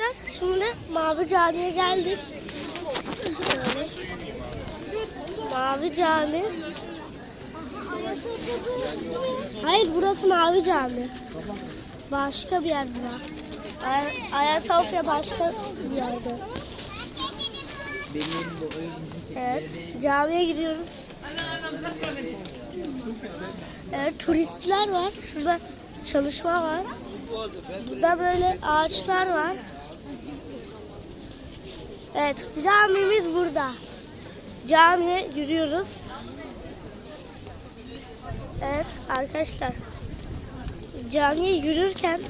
Arkadaşlar şimdi Mavi Cami'ye geldik. Mavi Cami. Hayır burası Mavi Cami. Başka bir yer bura. Ay- Ayasofya başka bir yerde. Evet, camiye gidiyoruz. Evet, turistler var. Şurada çalışma var. Burada böyle ağaçlar var. Evet, camimiz burada. Camiye yürüyoruz. Evet arkadaşlar. Camiye yürürken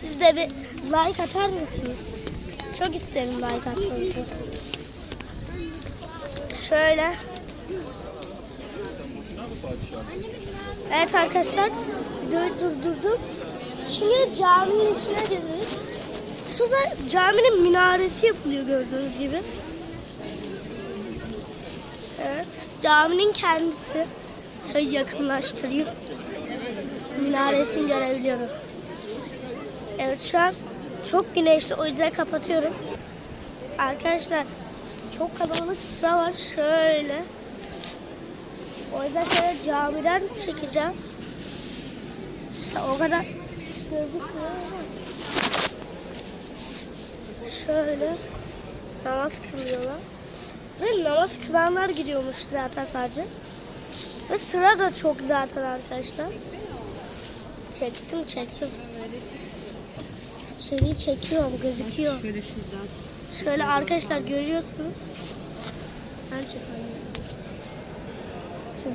siz de bir like atar mısınız? Çok isterim like atmanızı. Şöyle. Evet arkadaşlar. Videoyu durdurdum. Şimdi caminin içine girdik. Şurada caminin minaresi yapılıyor gördüğünüz gibi. Evet. Caminin kendisi. Şöyle yakınlaştırayım. Minaresini görebiliyorum. Evet şu an çok güneşli o yüzden kapatıyorum. Arkadaşlar çok kalabalık sıra var şöyle. O yüzden şöyle camiden çekeceğim. İşte o kadar gözükmüyor. Şöyle namaz kılıyorlar. Ve namaz kılanlar gidiyormuş zaten sadece. Ve sıra da çok zaten arkadaşlar. Çektim çektim. İçeriği çekiyorum gözüküyor. Şöyle arkadaşlar görüyorsunuz. Ben çekeyim.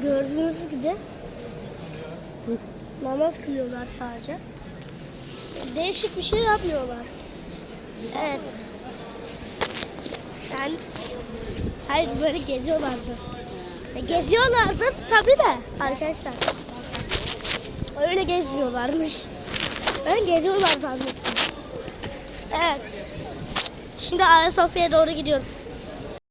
Gördüğünüz gibi namaz kılıyorlar sadece. Değişik bir şey yapmıyorlar. Evet. Yani hayır böyle geziyorlardı. E, geziyorlardı tabii de arkadaşlar. Öyle gezmiyorlarmış. Ben geziyorlar zannettim. Evet. Şimdi Ayasofya'ya doğru gidiyoruz.